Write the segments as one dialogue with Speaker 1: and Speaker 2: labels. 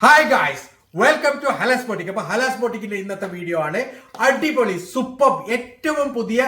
Speaker 1: Hi guys welcome to Halas boutique അപ്പൊ ഹലാസ് ബോട്ടിക്കിന്റെ ഇന്നത്തെ video ആണ് അടിപൊളി സൂപ്പർ ഏറ്റവും പുതിയ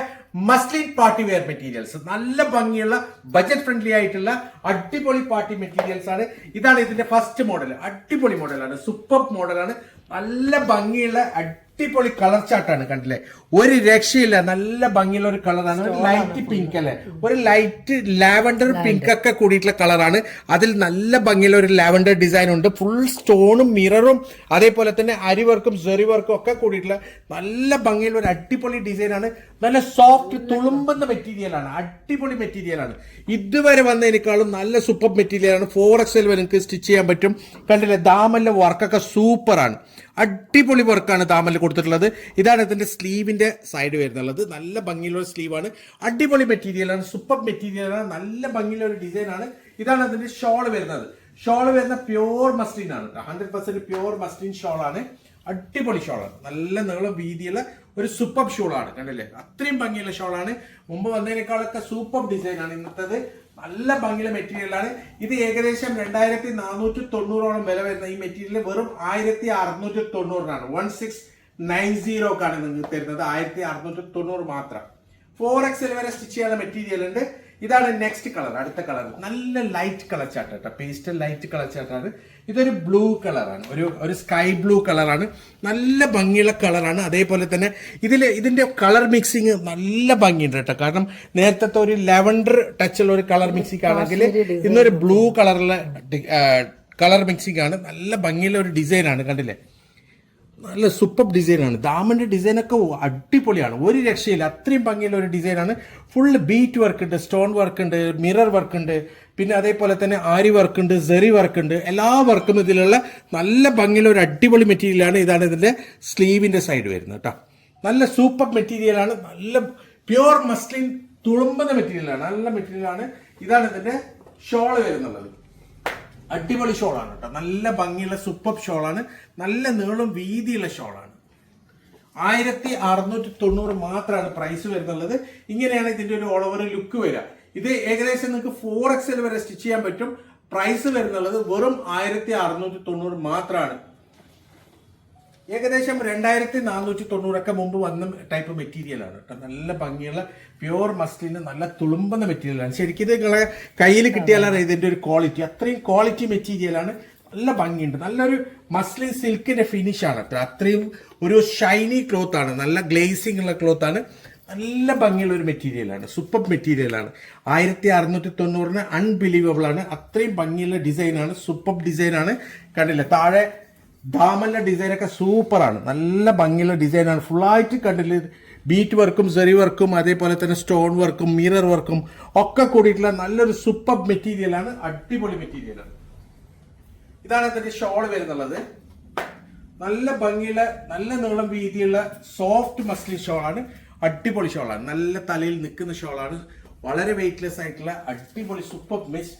Speaker 1: മസ്ലിൻ പാർട്ടി വെയർ മെറ്റീരിയൽസ് നല്ല ഭംഗിയുള്ള ബജറ്റ് ഫ്രണ്ട്ലി ആയിട്ടുള്ള അടിപൊളി പാർട്ടി മെറ്റീരിയൽസ് ആണ്. ഇതാണ് ഇതിന്റെ ഫസ്റ്റ് മോഡൽ അടിപൊളി മോഡലാണ് സൂപ്പർ മോഡലാണ് നല്ല ഭംഗിയുള്ള അടിപൊളി കളർ ചാർട്ടാണ് കണ്ടില്ലേ? ഒരു രക്ഷയില്ല. നല്ല ഭംഗിയുള്ള ഒരു കളറാണ്. ഒരു ലൈറ്റ് പിങ്ക് അല്ലേ? ഒരു ലൈറ്റ് ലാവൻഡർ പിങ്ക് ഒക്കെ കൂടിയിട്ടുള്ള കളറാണ്. അതിൽ നല്ല ഭംഗിയുള്ള ഒരു ലാവൻഡർ ഡിസൈൻ ഉണ്ട്. ഫുൾ സ്റ്റോണും മിററും അതേപോലെ തന്നെ അരി വർക്കും സെറി വർക്കും ഒക്കെ കൂടിയിട്ടുള്ള നല്ല ഭംഗിയുള്ള ഒരു അടിപൊളി ഡിസൈനാണ് നല്ല സോഫ്റ്റ് തുളുമ്പുന്ന മെറ്റീരിയലാണ് അടിപൊളി മെറ്റീരിയലാണ് ഇതുവരെ വന്നതിനേക്കാളും നല്ല സൂപ്പർ മെറ്റീരിയലാണ് ഫോർ എക്സൽ വരെ നിങ്ങൾക്ക് സ്റ്റിച്ച് ചെയ്യാൻ പറ്റും. കണ്ടില്ലേ? ദാമല്ല വർക്കൊക്കെ സൂപ്പറാണ് അടിപൊളി വർക്കാണ് ദാമല്ല കൊടുത്തിട്ടുള്ളത്. ഇതാണ് ഇതിന്റെ സ്ലീവിന്റെ സൈഡ് വരുന്നുള്ളത്. നല്ല ഭംഗിയുള്ള സ്ലീവാണ് അടിപൊളി മെറ്റീരിയലാണ് സൂപ്പർ മെറ്റീരിയലാണ് നല്ല ഭംഗിയുള്ള ഒരു ഡിസൈനാണ് ഇതാണ് അതിന്റെ ഷോൾ വരുന്നത്. ഷോൾ വരുന്ന പ്യോർ മസ്ലിൻ ആണ്. Hundred percent pure muslin shawl ആണ്. അടിപൊളി ഷോൾ ആണ്. നല്ല നീളം വീതിയുള്ള ഒരു സൂപ്പർ ആണ്. കണ്ടില്ലേ? അത്രയും ഭംഗിയുള്ള ഷോൾ ആണ്. മുമ്പ് വന്നതിനേക്കാളൊക്കെ സൂപ്പർ ഡിസൈൻ ആണ് ഇന്നത്തേത്. നല്ല ഭംഗിയുള്ള മെറ്റീരിയലാണ് ഇത് ഏകദേശം രണ്ടായിരത്തി നാനൂറ്റി തൊണ്ണൂറോളം വില വരുന്ന ഈ മെറ്റീരിയൽ വെറും ആയിരത്തി അറുന്നൂറ്റി തൊണ്ണൂറിനാണ്. വൺ സിക്സ് നയൻ സീറോക്കാണ് നിങ്ങൾക്ക് തരുന്നത്. ആയിരത്തി അറുന്നൂറ്റി തൊണ്ണൂറ് മാത്രം. ഫോർ എക്സൽ വരെ സ്റ്റിച്ച് ചെയ്യാനുള്ള മെറ്റീരിയൽ ഉണ്ട്. ഇതാണ് നെക്സ്റ്റ് കളർ അടുത്ത കളർ നല്ല ലൈറ്റ് കളർ ചാർട്ട് കേട്ടോ പേസ്റ്റൽ ലൈറ്റ് കളർ ചാർട്ടാണ് ഇതൊരു ബ്ലൂ കളറാണ് ഒരു ഒരു സ്കൈ ബ്ലൂ കളറാണ് നല്ല ഭംഗിയുള്ള കളറാണ് അതേപോലെ തന്നെ ഇതിൽ ഇതിന്റെ കളർ മിക്സിങ് നല്ല ഭംഗിയുണ്ട് കേട്ടോ കാരണം നേരത്തെ ഒരു ലെവൻഡർ ടച്ചുള്ള ഒരു കളർ മിക്സിംഗ് ആണെങ്കിൽ ഇന്നൊരു ബ്ലൂ കളറിലെ കളർ മിക്സിംഗ് ആണ്. നല്ല ഭംഗിയുള്ള ഒരു ഡിസൈനാണ് കണ്ടില്ലേ? നല്ല സൂപ്പർ ഡിസൈനാണ് ദാമന്റെ ഡിസൈനൊക്കെ അടിപൊളിയാണ്. ഒരു രക്ഷയില്ല. അത്രയും ഭംഗിയുള്ള ഒരു ഡിസൈനാണ് ഫുള്ള് ബീറ്റ് വർക്ക് ഉണ്ട് സ്റ്റോൺ വർക്ക് ഉണ്ട് മിറർ വർക്ക് ഉണ്ട്. പിന്നെ അതേപോലെ തന്നെ ആരി വർക്ക് ഉണ്ട് സെറി വർക്ക് ഉണ്ട്. എല്ലാ വർക്കും ഇതിലുള്ള നല്ല ഭംഗിയുള്ള ഒരു അടിപൊളി മെറ്റീരിയലാണ് ഇതാണ് ഇതിന്റെ സ്ലീവിന്റെ സൈഡ് വരുന്നത് കേട്ടോ. നല്ല സൂപ്പർ മെറ്റീരിയലാണ് നല്ല പ്യുവർ മസ്ലിൻ തുളുമ്പുന്ന മെറ്റീരിയലാണ് നല്ല മെറ്റീരിയലാണ് ഇതാണ് ഇതിന്റെ ഷോൾ വരുന്നുള്ളത്. അടിപൊളി ഷോളാണ് കേട്ടോ. നല്ല ഭംഗിയുള്ള സൂപ്പർ ഷോളാണ്. നല്ല നീളം വീതിയുള്ള ഷോളാണ്. ആയിരത്തി അറുന്നൂറ്റി തൊണ്ണൂറ് മാത്രമാണ് പ്രൈസ് വരുന്നുള്ളത്. ഇങ്ങനെയാണ് ഇതിന്റെ ഒരു ഓൾ ഓവർ ലുക്ക് വരിക. ഇത് ഏകദേശം നിങ്ങൾക്ക് ഫോർ എക്സൽ വരെ സ്റ്റിച്ച് ചെയ്യാൻ പറ്റും. പ്രൈസ് വരുന്നുള്ളത് വെറും ആയിരത്തി അറുന്നൂറ്റി തൊണ്ണൂറ് മാത്രമാണ് ഏകദേശം രണ്ടായിരത്തി നാനൂറ്റി തൊണ്ണൂറൊക്കെ മുമ്പ് വന്ന ടൈപ്പ് മെറ്റീരിയലാണ് കേട്ടോ. നല്ല ഭംഗിയുള്ള പ്യുവർ മസ്ലിന് നല്ല തുളുമ്പുന്ന മെറ്റീരിയലാണ് ശരിക്കും ഇത് നിങ്ങളെ കയ്യിൽ കിട്ടിയാലാണ് ഇതിന്റെ ഒരു ക്വാളിറ്റി അത്രയും ക്വാളിറ്റി മെറ്റീരിയലാണ് നല്ല ഭംഗിയുണ്ട്. നല്ലൊരു മസ്ലിൻ സിൽക്കിന്റെ ഫിനിഷ് ആണ് കേട്ടോ. അത്രയും ഒരു ഷൈനി ക്ലോത്ത് ആണ്. നല്ല ഗ്ലേസിംഗ് ഉള്ള ക്ലോത്ത് ആണ്. നല്ല ഭംഗിയുള്ള ഒരു മെറ്റീരിയലാണ് സൂപ്പർ മെറ്റീരിയലാണ് ആയിരത്തി അറുന്നൂറ്റി തൊണ്ണൂറിന് അൺബിലീവബിൾ ആണ്. അത്രയും ഭംഗിയുള്ള ഡിസൈനാണ് സൂപ്പർ ഡിസൈനാണ് കണ്ടില്ല? താഴെ ഡാമല്ല ഡിസൈനൊക്കെ സൂപ്പറാണ് നല്ല ഭംഗിയുള്ള ഡിസൈനാണ് ഫുള്ളായിട്ട് കണ്ടില്ല? ബീറ്റ് വർക്കും സെറി വർക്കും അതേപോലെ തന്നെ സ്റ്റോൺ വർക്കും മിറർ വർക്കും ഒക്കെ കൂടിയിട്ടുള്ള നല്ലൊരു സൂപ്പർ മെറ്റീരിയലാണ് അടിപൊളി മെറ്റീരിയലാണ് ഇതാണ് അതിന്റെ ഷോൾ വരുന്നുള്ളത്. നല്ല ഭംഗിയുള്ള നല്ല നീളം വീതിയുള്ള സോഫ്റ്റ് മസ്ലിൻ ഷോളാണ് അടിപൊളി ഷോളാണ് നല്ല തലയിൽ നിൽക്കുന്ന ഷോളാണ് വളരെ വെയിറ്റ്ലെസ് ആയിട്ടുള്ള അടിപൊളി സൂപ്പർ മിസ്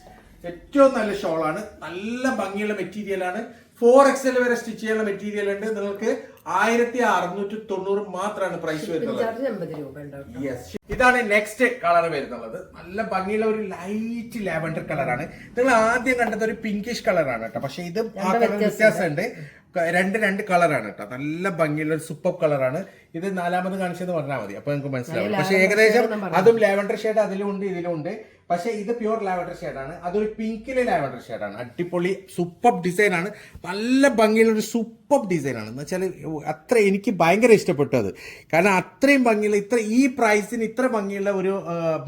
Speaker 1: ഏറ്റവും നല്ല ഷോളാണ്. നല്ല ഭംഗിയുള്ള മെറ്റീരിയലാണ് ഫോർ എക്സൽ വരെ സ്റ്റിച്ച് ചെയ്യാനുള്ള മെറ്റീരിയൽ ഉണ്ട്. നിങ്ങൾക്ക് ആയിരത്തി അറുന്നൂറ്റി തൊണ്ണൂറ് മാത്രമാണ് പ്രൈസ് വരുന്നത് യെസ് ഇതാണ് നെക്സ്റ്റ് കളർ വരുന്നത് നല്ല ഭംഗിയുള്ള ഒരു ലൈറ്റ് ലാവൻഡർ കളറാണ് നിങ്ങൾ ആദ്യം കണ്ടത് ഒരു പിങ്കിഷ് കളറാണ് കേട്ടോ. പക്ഷെ ഇത് വ്യത്യാസമുണ്ട്. രണ്ട് രണ്ട് കളറാണ് കേട്ടോ. നല്ല ഭംഗിയുള്ള ഒരു സൂപ്പർ കളറാണ് ഇത് നാലാമത് കാണിച്ചത് പറഞ്ഞാൽ മതി. അപ്പൊ നിങ്ങൾക്ക് മനസ്സിലാവും. പക്ഷെ ഏകദേശം അതും ലാവൻഡർ ഷെയ്ഡ് അതിലും ഉണ്ട് ഇതിലും ഉണ്ട്. പക്ഷെ ഇത് പ്യുവർ ലാവൻഡർ ഷെയ്ഡാണ് അതൊരു പിങ്കിലെ ലാവൻഡർ ഷെയ്ഡാണ് അടിപൊളി സൂപ്പർ ഡിസൈൻ ആണ്. നല്ല ഭംഗിയുള്ള ഒരു സൂപ്പർ ഡിസൈൻ ആണ്. എന്ന് വെച്ചാൽ അത്ര എനിക്ക് ഭയങ്കര ഇഷ്ടപ്പെട്ടു അത് കാരണം അത്രയും ഭംഗിയുള്ള ഇത്ര ഈ പ്രൈസിന് ഇത്ര ഭംഗിയുള്ള ഒരു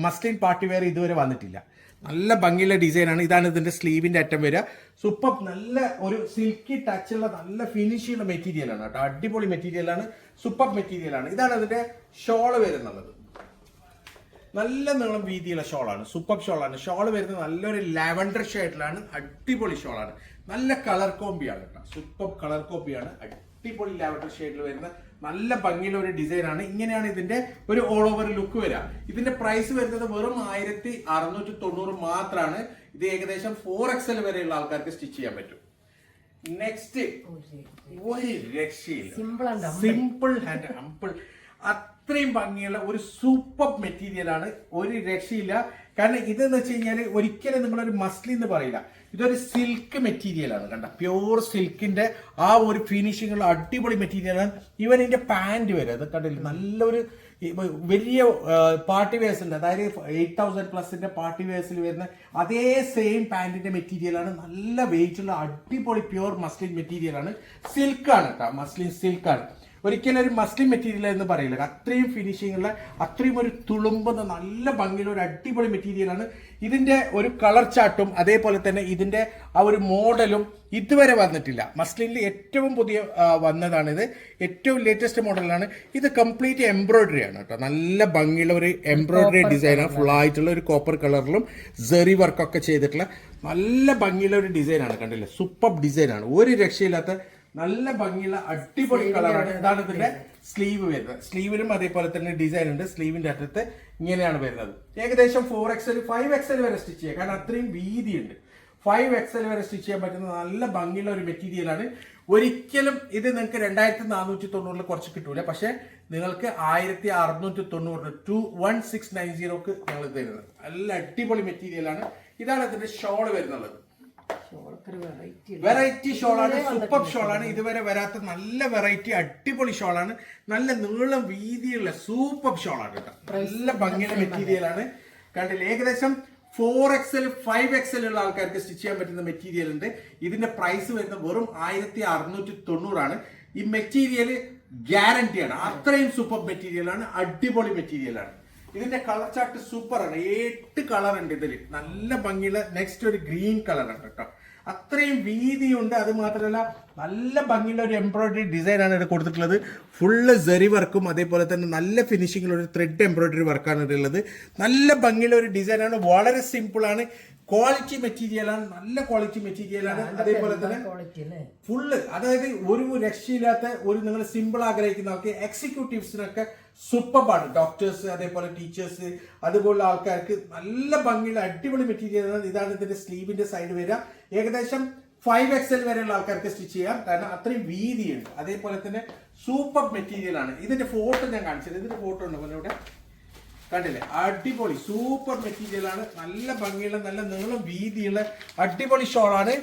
Speaker 1: മസ്ലിൻ പാർട്ടി വെയർ ഇതുവരെ വന്നിട്ടില്ല. നല്ല ഭംഗിയുള്ള ഡിസൈനാണ് ഇതാണ് ഇതിന്റെ സ്ലീവിന്റെ അറ്റം വരിക സൂപ്പർ നല്ല ഒരു സിൽക്കി ടച്ചുള്ള നല്ല ഫിനിഷുള്ള മെറ്റീരിയലാണ് കേട്ടോ. അടിപൊളി മെറ്റീരിയലാണ് സൂപ്പർ മെറ്റീരിയലാണ് ഇതാണ് അതിന്റെ ഷോൾ വരുന്നത് നല്ല നീളം വീതിയുള്ള ഷോളാണ് സൂപ്പർ ഷോളാണ്. ഷോൾ വരുന്നത് നല്ലൊരു ലാവൻഡർ ഷേഡിലാണ് അടിപൊളി ഷോളാണ്. നല്ല കളർ കോമ്പിയാണ് കേട്ടോ. സൂപ്പർ കളർ കോമ്പിയാണ് അടിപൊളി ലാവൻഡർ ഷേഡിൽ വരുന്ന നല്ല ഭംഗിയുള്ള ഒരു ഡിസൈൻ ആണ് ഇങ്ങനെയാണ് ഇതിന്റെ ഒരു ഓൾ ഓവർ ലുക്ക് വരിക. ഇതിന്റെ പ്രൈസ് വരുന്നത് വെറും ആയിരത്തി അറുന്നൂറ്റി തൊണ്ണൂറ് മാത്രമാണ് ഇത് ഏകദേശം ഫോർ എക്സൽ വരെയുള്ള ആൾക്കാർക്ക് സ്റ്റിച്ച് ചെയ്യാൻ പറ്റും. നെക്സ്റ്റ് ഒരു രക്ഷയില്ല.
Speaker 2: സിമ്പിൾ ആൻഡ്
Speaker 1: അമ്പിൾ അത്രയും ഭംഗിയുള്ള ഒരു സൂപ്പർ മെറ്റീരിയൽ ആണ്. ഒരു രക്ഷയില്ല. കാരണം ഇതെന്ന് വെച്ച് കഴിഞ്ഞാൽ ഒരിക്കലും നിങ്ങളൊരു മസ്ലി എന്ന് പറയില്ല. ഇതൊരു സിൽക്ക് മെറ്റീരിയലാണ് കണ്ട? പ്യൂർ സിൽക്കിന്റെ ആ ഒരു ഫിനിഷിങ്ങുള്ള അടിപൊളി മെറ്റീരിയലാണ് ഇവൻ ഇതിന്റെ പാന്റ് വരെ അത് കണ്ടില്ല? നല്ലൊരു വലിയ പാർട്ടി ഉണ്ട്. അതായത് എയ്റ്റ് തൗസൻഡ് പ്ലസിന്റെ പാർട്ടി വേഴ്സിൽ വരുന്ന അതേ സെയിം പാന്റിന്റെ മെറ്റീരിയലാണ് നല്ല വെയിറ്റ് ഉള്ള അടിപൊളി പ്യൂർ മസ്ലിൻ മെറ്റീരിയലാണ് സിൽക്കാണ് കേട്ടോ. മസ്ലിൻ സിൽക്കാണ് ഒരിക്കലും ഒരു മസ്ലിം മെറ്റീരിയൽ എന്ന് പറയില്ല. അത്രയും ഫിനിഷിംഗ് ഉള്ള അത്രയും ഒരു തുളുമ്പുന്ന നല്ല ഭംഗിയുള്ള ഒരു അടിപൊളി മെറ്റീരിയലാണ് ഇതിന്റെ ഒരു കളർ ചാട്ടും അതേപോലെ തന്നെ ഇതിന്റെ ആ ഒരു മോഡലും ഇതുവരെ വന്നിട്ടില്ല. മസ്ലിനിൽ ഏറ്റവും പുതിയ വന്നതാണ് വന്നതാണിത്. ഏറ്റവും ലേറ്റസ്റ്റ് മോഡലാണ് ഇത് കംപ്ലീറ്റ് എംബ്രോയിഡറി ആണ് കേട്ടോ. നല്ല ഭംഗിയുള്ള ഒരു എംബ്രോയിഡറി ഡിസൈനാണ് ഫുൾ ആയിട്ടുള്ള ഒരു കോപ്പർ കളറിലും സെറി വർക്കൊക്കെ ചെയ്തിട്ടുള്ള നല്ല ഭംഗിയുള്ള ഒരു ഡിസൈനാണ് കണ്ടില്ലേ? സൂപ്പർ ഡിസൈനാണ് ഒരു രക്ഷയില്ലാത്ത നല്ല ഭംഗിയുള്ള അടിപൊളി കളറാണ് ഇതാണ് ഇതിന്റെ സ്ലീവ് വരുന്നത്. സ്ലീവിലും അതേപോലെ തന്നെ ഡിസൈൻ ഉണ്ട്. സ്ലീവിന്റെ അറ്റത്ത് ഇങ്ങനെയാണ് വരുന്നത്. ഏകദേശം ഫോർ എക്സൽ ഫൈവ് എക്സൽ വരെ സ്റ്റിച്ച് ചെയ്യാം. കാരണം അത്രയും വീതിയുണ്ട്. ഫൈവ് എക്സൽ വരെ സ്റ്റിച്ച് ചെയ്യാൻ പറ്റുന്ന നല്ല ഭംഗിയുള്ള ഒരു മെറ്റീരിയലാണ് ഒരിക്കലും ഇത് നിങ്ങൾക്ക് രണ്ടായിരത്തി നാനൂറ്റി തൊണ്ണൂറിൽ കുറച്ച് കിട്ടൂല. പക്ഷെ നിങ്ങൾക്ക് ആയിരത്തി അറുന്നൂറ്റി തൊണ്ണൂറിന് ടു വൺ സിക്സ് നയൻ സീറോക്ക് ഞങ്ങൾ തരുന്നത്. നല്ല അടിപൊളി മെറ്റീരിയലാണ് ഇതാണ് ഇതിന്റെ ഷോൾ വരുന്നത്. വെറൈറ്റി ഷോളാണ് സൂപ്പർ ഷോളാണ്. ഇതുവരെ വരാത്ത നല്ല വെറൈറ്റി അടിപൊളി ഷോളാണ്. നല്ല നീളം വീതിയുള്ള സൂപ്പർ ഷോളാണ് കേട്ടോ. നല്ല ഭംഗിയുള്ള മെറ്റീരിയലാണ് കണ്ടില്ല? ഏകദേശം ഫോർ എക്സൽ ഫൈവ് എക്സൽ ഉള്ള ആൾക്കാർക്ക് സ്റ്റിച്ച് ചെയ്യാൻ പറ്റുന്ന മെറ്റീരിയൽ ഉണ്ട്. ഇതിന്റെ പ്രൈസ് വരുന്നത് വെറും ആയിരത്തി അറുന്നൂറ്റി തൊണ്ണൂറാണ് ഈ മെറ്റീരിയൽ ഗ്യാരണ്ടിയാണ് അത്രയും സൂപ്പർ മെറ്റീരിയലാണ് അടിപൊളി മെറ്റീരിയലാണ് ഇതിന്റെ കളർ ചാർട്ട് സൂപ്പർ ആണ്. എട്ട് കളർ ഉണ്ട് ഇതിൽ നല്ല ഭംഗിയുള്ള നെക്സ്റ്റ് ഒരു ഗ്രീൻ കളറാണ് കേട്ടോ. അത്രയും വീതിയുണ്ട്. അത് മാത്രമല്ല നല്ല ഭംഗിയുള്ള ഒരു എംബ്രോയിഡറി ഡിസൈൻ ആണ് ഇത് കൊടുത്തിട്ടുള്ളത്. ഫുള്ള് സെറി വർക്കും അതേപോലെ തന്നെ നല്ല ഫിനിഷിങ്ങിലുള്ള ഒരു ത്രെഡ് എംബ്രോയിഡറി വർക്കാണ് ഇതിലുള്ളത് നല്ല ഭംഗിയുള്ള ഒരു ഡിസൈനാണ് വളരെ സിമ്പിൾ ആണ്. ക്വാളിറ്റി മെറ്റീരിയലാണ് നല്ല ക്വാളിറ്റി മെറ്റീരിയലാണ് അതേപോലെ തന്നെ ഫുള്ള് അതായത് ഒരു രക്ഷയില്ലാത്ത ഒരു നിങ്ങൾ സിമ്പിൾ ആഗ്രഹിക്കുന്നവർക്ക് എക്സിക്യൂട്ടീവ്സിനൊക്കെ സൂപ്പർബാണ് ഡോക്ടേഴ്സ് അതേപോലെ ടീച്ചേഴ്സ് അതുപോലുള്ള ആൾക്കാർക്ക് നല്ല ഭംഗിയുള്ള അടിപൊളി മെറ്റീരിയലാണ് ഇതാണ് ഇതിന്റെ സ്ലീവിന്റെ സൈഡ് വരിക. ഏകദേശം ഫൈവ് എക്സ് എൽ വരെയുള്ള ആൾക്കാർക്ക് സ്റ്റിച്ച് ചെയ്യാം. കാരണം അത്രയും വീതിയുണ്ട്. അതേപോലെ തന്നെ സൂപ്പർ മെറ്റീരിയൽ ആണ്. ഇതിന്റെ ഫോട്ടോ ഞാൻ കാണിച്ചത്. ഇതിന്റെ ഫോട്ടോ ഉണ്ട്? പോലെ ഇവിടെ. കണ്ടില്ലേ? അടിപൊളി സൂപ്പർ മെറ്റീരിയൽ ആണ്. നല്ല ഭംഗിയുള്ള നല്ല നീളം വീതിയുള്ള അടിപൊളി ഷോളാണ്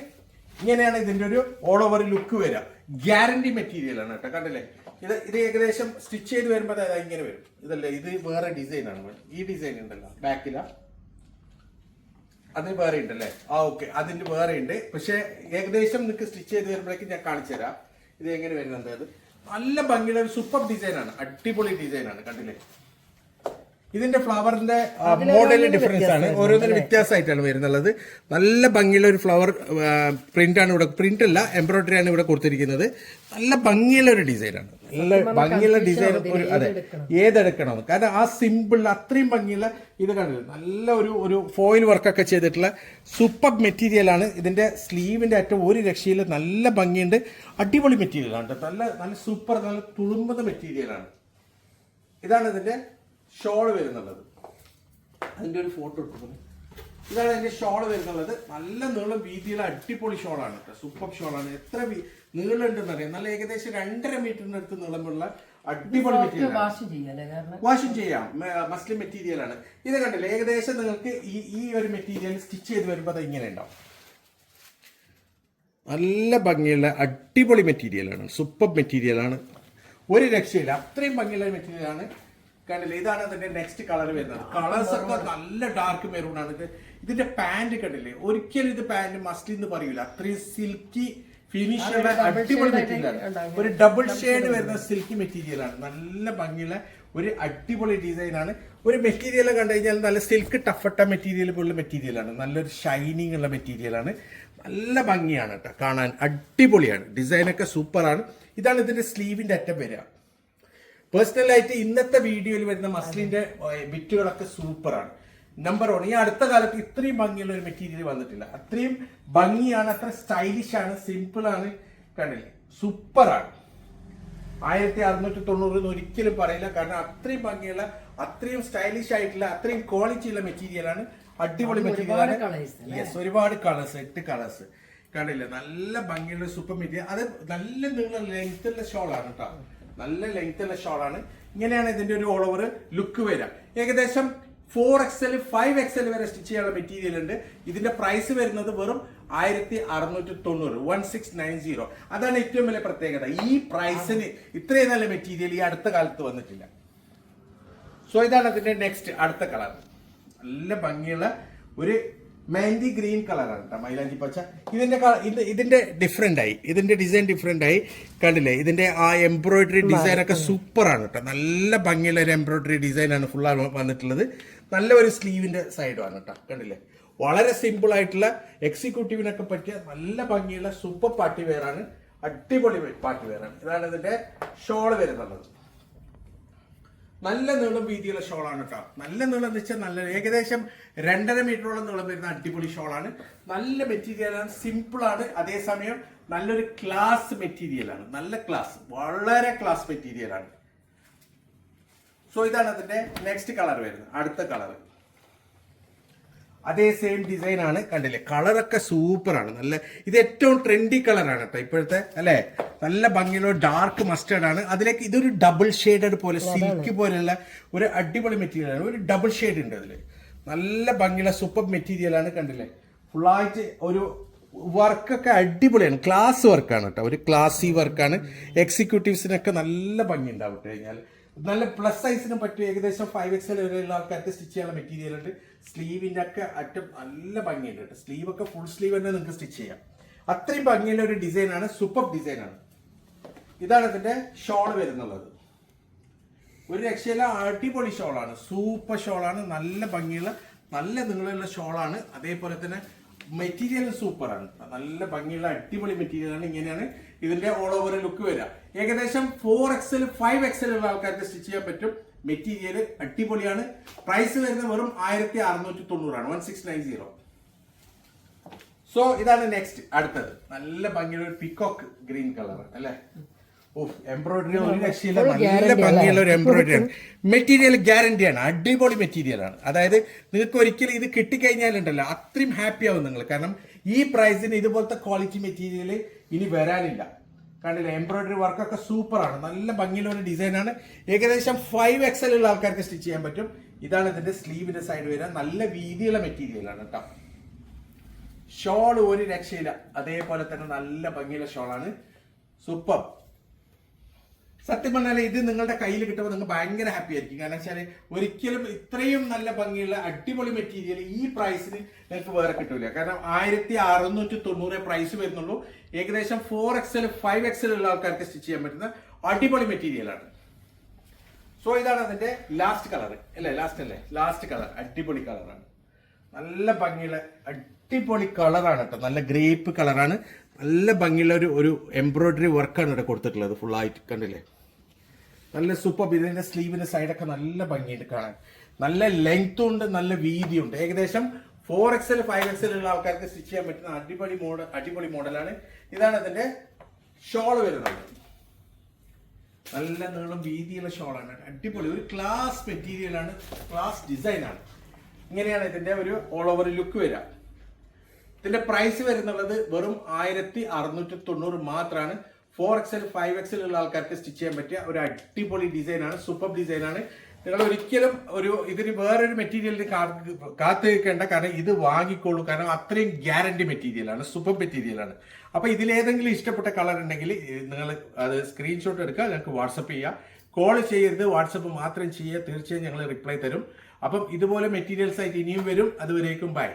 Speaker 1: ഇങ്ങനെയാണ് ഇതിന്റെ ഒരു ഓൾ ഓവർ ലുക്ക് വരിക. ഗ്യാരണ്ടി മെറ്റീരിയൽ ആണ് കേട്ടോ. കണ്ടില്ലേ? ഇത് ഇത് ഏകദേശം സ്റ്റിച്ച് ചെയ്ത് വരുമ്പോൾ ഇങ്ങനെ വരും. ഇതല്ലേ? ഇത് വേറെ ഡിസൈൻ ആണ്. ഈ ഡിസൈൻ ഉണ്ടല്ലോ. ബാക്കിലാ അത് വേറെ ഉണ്ടല്ലേ? ആ ഓക്കെ അതിന് വേറെ ഉണ്ട്. പക്ഷെ ഏകദേശം നിങ്ങൾക്ക് സ്റ്റിച്ച് ചെയ്ത് വരുമ്പോഴേക്കും ഞാൻ കാണിച്ചു തരാം. ഇത് എങ്ങനെ വരുന്നുണ്ട് അത് നല്ല ഭംഗിയുള്ള ഒരു സൂപ്പർ ഡിസൈൻ ആണ്. അടിപൊളി ഡിസൈൻ ആണ്. കണ്ടില്ലേ? ഇതിന്റെ ഫ്ലവറിന്റെ മോഡൽ ഡിഫറൻസ് ആണ്. ഓരോന്നിനും വ്യത്യാസമായിട്ടാണ് വരുന്നുള്ളത്. നല്ല ഭംഗിയുള്ള ഒരു ഫ്ലവർ പ്രിന്റ് ആണ് ഇവിടെ പ്രിന്റ് അല്ല എംബ്രോയിഡറി ആണ് ഇവിടെ കൊടുത്തിരിക്കുന്നത്. നല്ല ഭംഗിയുള്ള ഒരു ഡിസൈനാണ് നല്ല ഭംഗിയുള്ള ഡിസൈൻ ഒരു അതെ ഏതെടുക്കണം? കാരണം ആ സിമ്പിൾ അത്രയും ഭംഗിയുള്ള ഇത് കണ്ടത് നല്ല ഒരു ഒരു ഫോയിൽ വർക്കൊക്കെ ചെയ്തിട്ടുള്ള സൂപ്പർ മെറ്റീരിയൽ ആണ്. ഇതിന്റെ സ്ലീവിന്റെ അറ്റം ഒരു രക്ഷയിൽ നല്ല ഭംഗിയുണ്ട്. അടിപൊളി മെറ്റീരിയലാണ് നല്ല നല്ല സൂപ്പർ നല്ല തുളുമ്പുന്ന മെറ്റീരിയലാണ് ഇതാണ് ഇതിന്റെ ഷോൾ വരുന്നുള്ളത്. അതിന്റെ ഒരു ഫോട്ടോ എടുക്കുന്നു ഇതാണ് അതിന്റെ ഷോൾ വരുന്നുള്ളത്. നല്ല നീളം വീതിയുള്ള അടിപൊളി ഷോളാണ് കേട്ടോ. സൂപ്പർ ഷോളാണ്. എത്ര നീളം ഉണ്ടെന്ന് അറിയാം നല്ല ഏകദേശം രണ്ടര മീറ്ററിന് അടുത്ത് നീളമുള്ള അടിപൊളി മെറ്റീരിയൽ
Speaker 2: വാഷ് ചെയ്യല്ലേ കാരണം?
Speaker 1: വാഷും ചെയ്യാം. മസ്ലിം മെറ്റീരിയലാണ് ഇത് കണ്ടില്ലേ? ഏകദേശം നിങ്ങൾക്ക് ഈ ഈ ഒരു മെറ്റീരിയൽ സ്റ്റിച്ച് ചെയ്ത് വരുമ്പോൾ അത് ഇങ്ങനെ ഉണ്ടാവും. നല്ല ഭംഗിയുള്ള അടിപൊളി മെറ്റീരിയലാണ് സൂപ്പർ മെറ്റീരിയലാണ് ഒരു രക്ഷയില്ല. അത്രയും ഭംഗിയുള്ള മെറ്റീരിയലാണ് കണ്ടില്ലേ? ഇതാണ് അതിന്റെ നെക്സ്റ്റ് കളർ വരുന്നത്. കളേഴ്സ് ഒക്കെ നല്ല ഡാർക്ക് മെറൂൺ ആണ്. ഇത് ഇതിന്റെ പാന്റ് കണ്ടില്ലേ? ഒരിക്കലും ഇത് പാന്റ് മസ്റ്റ് എന്ന് പറയൂല. അത്രയും സിൽക്കി ഫിനിഷ് ഉള്ള അടിപൊളി മെറ്റീരിയലാണ് ഒരു ഡബിൾ ഷെയ്ഡ് വരുന്ന സിൽക്കി മെറ്റീരിയൽ ആണ്. നല്ല ഭംഗിയുള്ള ഒരു അടിപൊളി ഡിസൈൻ ആണ്. ഒരു മെറ്റീരിയൽ കണ്ടു കഴിഞ്ഞാൽ നല്ല സിൽക്ക് ടഫട്ട മെറ്റീരിയൽ പോലുള്ള മെറ്റീരിയൽ ആണ്. നല്ലൊരു ഷൈനിങ് ഉള്ള മെറ്റീരിയൽ ആണ്. നല്ല ഭംഗിയാണ് കേട്ടോ. കാണാൻ അടിപൊളിയാണ്. ഡിസൈനൊക്കെ സൂപ്പറാണ് ഇതാണ് ഇതിന്റെ സ്ലീവിന്റെ അറ്റം വരിക. പേഴ്സണലായിട്ട് ഇന്നത്തെ വീഡിയോയിൽ വരുന്ന മസ്ലിന്റെ വിറ്റുകളൊക്കെ ബിറ്റുകളൊക്കെ സൂപ്പറാണ് നമ്പർ വൺ ഈ അടുത്ത കാലത്ത് ഇത്രയും ഭംഗിയുള്ള ഒരു മെറ്റീരിയൽ വന്നിട്ടില്ല. അത്രയും ഭംഗിയാണ് അത്ര സ്റ്റൈലിഷ് ആണ് സിമ്പിൾ ആണ്. കണ്ടില്ലേ? സൂപ്പറാണ് ആയിരത്തി അറുന്നൂറ്റി തൊണ്ണൂറ് എന്ന് ഒരിക്കലും പറയില്ല. കാരണം അത്രയും ഭംഗിയുള്ള അത്രയും സ്റ്റൈലിഷ് ആയിട്ടുള്ള അത്രയും ക്വാളിറ്റി ഉള്ള മെറ്റീരിയലാണ് അടിപൊളി
Speaker 2: colours
Speaker 1: യെസ് ഒരുപാട് കളേഴ്സ് എട്ട് കളേഴ്സ് കണ്ടില്ലേ? നല്ല ഭംഗിയുള്ള സൂപ്പർ മെറ്റീരിയൽ അത് നല്ല നീളം ലെങ്ത് ഉള്ള ഷോളാണ് കേട്ടോ നല്ല ലെങ്ത് ഉള്ള ആണ്. ഇങ്ങനെയാണ് ഇതിന്റെ ഒരു ഓൾ ഓവർ ലുക്ക് വരിക. ഏകദേശം ഫോർ എക്സൽ ഫൈവ് എക്സൽ വരെ സ്റ്റിച്ച് ചെയ്യാനുള്ള മെറ്റീരിയൽ ഉണ്ട്. ഇതിന്റെ പ്രൈസ് വരുന്നത് വെറും ആയിരത്തി അറുന്നൂറ്റി തൊണ്ണൂറ് വൺ സിക്സ് നയൻ സീറോ അതാണ് ഏറ്റവും വലിയ പ്രത്യേകത. ഈ പ്രൈസിന് ഇത്രയും നല്ല മെറ്റീരിയൽ ഈ അടുത്ത കാലത്ത് വന്നിട്ടില്ല. സോ ഇതാണ് അതിന്റെ നെക്സ്റ്റ് അടുത്ത കളർ നല്ല ഭംഗിയുള്ള ഒരു മെഹന്തി ഗ്രീൻ കളറാണ് കേട്ടോ മൈലാഞ്ചി പച്ച. ഇതിന്റെ ഇത് ഇതിന്റെ ഡിഫറെന്റ് ആയി. ഇതിന്റെ ഡിസൈൻ ഡിഫറെന്റ് ആയി. കണ്ടില്ലേ? ഇതിന്റെ ആ എംബ്രോയിഡറി ഡിസൈൻ ഒക്കെ സൂപ്പർ ആണ് കേട്ടോ നല്ല ഭംഗിയുള്ള ഒരു എംബ്രോയിഡറി ഡിസൈൻ ആണ് ഫുൾ വന്നിട്ടുള്ളത്. നല്ല ഒരു സ്ലീവിന്റെ ആണ് കേട്ടോ കണ്ടില്ലേ? വളരെ സിമ്പിൾ ആയിട്ടുള്ള എക്സിക്യൂട്ടീവിനൊക്കെ പറ്റിയ നല്ല ഭംഗിയുള്ള സൂപ്പർ പാർട്ടി വെയർ ആണ്. അടിപൊളി പാർട്ടി വെയർ ആണ്. ഇതാണ് ഇതിന്റെ ഷോൾ വരുന്നുള്ളത്. നല്ല നീളം വീതിയുള്ള ഷോളാണ് കേട്ടോ. നല്ല നീളം എന്ന് വെച്ചാൽ നല്ല ഏകദേശം രണ്ടര മീറ്ററോളം നീളം വരുന്ന അടിപൊളി ഷോളാണ്. നല്ല മെറ്റീരിയലാണ് സിമ്പിൾ ആണ്. അതേസമയം നല്ലൊരു ക്ലാസ് മെറ്റീരിയലാണ് നല്ല ക്ലാസ് വളരെ ക്ലാസ് മെറ്റീരിയലാണ് സോ ഇതാണ് അതിന്റെ നെക്സ്റ്റ് കളർ വരുന്നത്. അടുത്ത കളർ അതേ സെയിം ഡിസൈൻ ആണ് കണ്ടില്ലേ? കളറൊക്കെ സൂപ്പർ ആണ്. നല്ല ഇത് ഏറ്റവും ട്രെൻഡി കളറാണ് കേട്ടോ ഇപ്പോഴത്തെ അല്ലെ? നല്ല ഭംഗിയുള്ള ഡാർക്ക് മസ്റ്റേർഡ് ആണ്. അതിലേക്ക് ഇതൊരു ഡബിൾ ഷെയ്ഡഡ് പോലെ സിൽക്ക് പോലെയുള്ള ഒരു അടിപൊളി മെറ്റീരിയൽ ആണ്. ഒരു ഡബിൾ ഷെയ്ഡ് ഉണ്ട് അതിൽ നല്ല ഭംഗിയുള്ള സൂപ്പർ മെറ്റീരിയൽ ആണ് കണ്ടില്ലേ? ഫുള്ളായിട്ട് ഒരു വർക്കൊക്കെ അടിപൊളിയാണ്. ക്ലാസ് വർക്കാണ് കേട്ടോ ഒരു ക്ലാസി വർക്കാണ് എക്സിക്യൂട്ടീവ്സിനൊക്കെ നല്ല ഭംഗി ഉണ്ടാവും. ഇട്ട് കഴിഞ്ഞാൽ നല്ല പ്ലസ് സൈസിന് പറ്റും ഏകദേശം ഫൈവ് എക്സ് എൽ വരെയുള്ള ആൾക്കാർക്ക് സ്റ്റിച്ച് ചെയ്യാനുള്ള മെറ്റീരിയൽ ഉണ്ട്. സ്ലീവിന്റെ ഒക്കെ അറ്റം നല്ല ഭംഗിയുണ്ട് കേട്ടോ. സ്ലീവ് ഒക്കെ ഫുൾ സ്ലീവ് തന്നെ നിങ്ങൾക്ക് സ്റ്റിച്ച് ചെയ്യാം. അത്രയും ഭംഗിയുള്ള ഒരു ഡിസൈൻ ആണ് സൂപ്പർ ഡിസൈൻ ആണ്. ഇതാണ് ഇതിന്റെ ഷോൾ വരുന്നുള്ളത്. ഒരു രക്ഷയില്ല അടിപൊളി ഷോളാണ് സൂപ്പർ ഷോളാണ് നല്ല ഭംഗിയുള്ള നല്ല നിങ്ങളുള്ള ഷോളാണ് അതേപോലെ തന്നെ മെറ്റീരിയൽ സൂപ്പറാണ് നല്ല ഭംഗിയുള്ള അടിപൊളി മെറ്റീരിയൽ ആണ്. ഇങ്ങനെയാണ് ഇതിന്റെ ഓൾ ഓവർ ലുക്ക് വരിക ഏകദേശം ഫോർ എക്സൽ ഫൈവ് എക്സൽ ഉള്ള ആൾക്കാർക്ക് സ്റ്റിച്ച് ചെയ്യാൻ പറ്റും. മെറ്റീരിയൽ അടിപൊളിയാണ്. പ്രൈസ് വരുന്നത് വെറും ആയിരത്തി അറുന്നൂറ്റി തൊണ്ണൂറാണ് one six nine zero so ഇതാണ് നെക്സ്റ്റ് അടുത്തത്. നല്ല ഭംഗിയുള്ള ഒരു പിക്കോക്ക് ഗ്രീൻ കളർ അല്ലേ? ഓ എംബ്രോയിഡറി ഒരു രക്ഷയില്ല. നല്ല ഭംഗിയുള്ള ഒരു എംബ്രോയിഡറി ആണ്. മെറ്റീരിയൽ ഗ്യാരണ്ടി ആണ്. അടിപൊളി മെറ്റീരിയൽ ആണ്. അതായത് നിങ്ങൾക്ക് ഒരിക്കലും ഇത് കിട്ടിക്കഴിഞ്ഞാലുണ്ടല്ലോ അത്രയും ഹാപ്പി ആവും നിങ്ങൾ. കാരണം ഈ പ്രൈസിന് ഇതുപോലത്തെ ക്വാളിറ്റി മെറ്റീരിയൽ ഇനി വരാനില്ല. കണ്ടില്ല എംബ്രോയിഡറി വർക്കൊക്കെ സൂപ്പർ ആണ് നല്ല ഭംഗിയുള്ള ഒരു ഡിസൈൻ ആണ് ഏകദേശം ഫൈവ് എക്സൽ ഉള്ള ആൾക്കാർക്ക് സ്റ്റിച്ച് ചെയ്യാൻ പറ്റും. ഇതാണ് ഇതിന്റെ സ്ലീവിന്റെ സൈഡ് വരിക. നല്ല വീതിയുള്ള മെറ്റീരിയലാണ് കേട്ടോ ഷോൾ ഒരു രക്ഷയില്ല. അതേപോലെ തന്നെ നല്ല ഭംഗിയുള്ള ഷോളാണ്. സൂപ്പർ. സത്യം പറഞ്ഞാൽ ഇത് നിങ്ങളുടെ കയ്യിൽ കിട്ടുമ്പോൾ നിങ്ങൾ ഭയങ്കര ഹാപ്പി ആയിരിക്കും. കാരണം വെച്ചാൽ ഒരിക്കലും ഇത്രയും നല്ല ഭംഗിയുള്ള അടിപൊളി മെറ്റീരിയൽ ഈ പ്രൈസിന് നിങ്ങൾക്ക് വേറെ കിട്ടില്ല കാരണം ആയിരത്തി അറുന്നൂറ്റി തൊണ്ണൂറ് പ്രൈസ് വരുന്നുള്ളൂ. ഏകദേശം ഫോർ എക്സൽ ഫൈവ് എക്സൽ ഉള്ള ആൾക്കാർക്ക് സ്റ്റിച്ച് ചെയ്യാൻ പറ്റുന്ന അടിപൊളി മെറ്റീരിയലാണ് സോ ഇതാണ് അതിന്റെ ലാസ്റ്റ് കളർ അല്ലേ? ലാസ്റ്റ് അല്ലേ? ലാസ്റ്റ് കളർ അടിപൊളി കളറാണ് നല്ല ഭംഗിയുള്ള അടിപൊളി കളറാണ് കേട്ടോ നല്ല ഗ്രേപ്പ് കളറാണ് നല്ല ഭംഗിയുള്ള ഒരു ഒരു എംബ്രോയിഡറി വർക്കാണ് ഇവിടെ കൊടുത്തിട്ടുള്ളത്. ഫുൾ ആയിട്ട് കണ്ടില്ലേ? നല്ല സൂപ്പർ ഇതിന്റെ സ്ലീവിന്റെ സൈഡൊക്കെ നല്ല ഭംഗിയുണ്ട് കാണാൻ. നല്ല ലെങ്ത്തും ഉണ്ട് നല്ല വീതിയുണ്ട്. ഏകദേശം ഫോർ എക്സൽ ഫൈവ് എക്സൽ ഉള്ള ആൾക്കാർക്ക് സ്റ്റിച്ച് ചെയ്യാൻ പറ്റുന്ന അടിപൊളി മോഡൽ അടിപൊളി മോഡലാണ്. ഇതാണ് അതിന്റെ ഷോൾ വരുന്നത്. നല്ല നീളം വീതിയുള്ള ഷോളാണ് അടിപൊളി. ഒരു ക്ലാസ് മെറ്റീരിയൽ ആണ് ക്ലാസ് ഡിസൈൻ ആണ്. ഇങ്ങനെയാണ് ഇതിന്റെ ഒരു ഓൾ ഓവർ ലുക്ക് വരിക. ഇതിന്റെ പ്രൈസ് വരുന്നുള്ളത് വെറും ആയിരത്തി അറുന്നൂറ്റി തൊണ്ണൂറ് മാത്രമാണ് ഫോർ എക്സൽ ഫൈവ് എക്സൽ ഉള്ള ആൾക്കാർക്ക് സ്റ്റിച്ച് ചെയ്യാൻ പറ്റിയ ഒരു അടിപൊളി ഡിസൈൻ ആണ് സൂപ്പർ ഡിസൈൻ ആണ്. നിങ്ങൾ ഒരിക്കലും ഒരു ഇതിന് വേറൊരു മെറ്റീരിയലിന് കാത്തു നിൽക്കേണ്ട കാരണം ഇത് വാങ്ങിക്കോളൂ. കാരണം അത്രയും ഗ്യാരണ്ടി മെറ്റീരിയലാണ് സൂപ്പർ മെറ്റീരിയലാണ് അപ്പൊ ഇതിലേതെങ്കിലും ഇഷ്ടപ്പെട്ട കളർ ഉണ്ടെങ്കിൽ നിങ്ങൾ അത് സ്ക്രീൻഷോട്ട് എടുക്കുക ഞങ്ങൾക്ക് വാട്സപ്പ് ചെയ്യുക കോൾ ചെയ്യരുത് വാട്സപ്പ് മാത്രം ചെയ്യുക തീർച്ചയായും ഞങ്ങൾ റിപ്ലൈ തരും. അപ്പം ഇതുപോലെ മെറ്റീരിയൽസ് ആയിട്ട് ഇനിയും വരും. അതുവരേക്കും ബൈ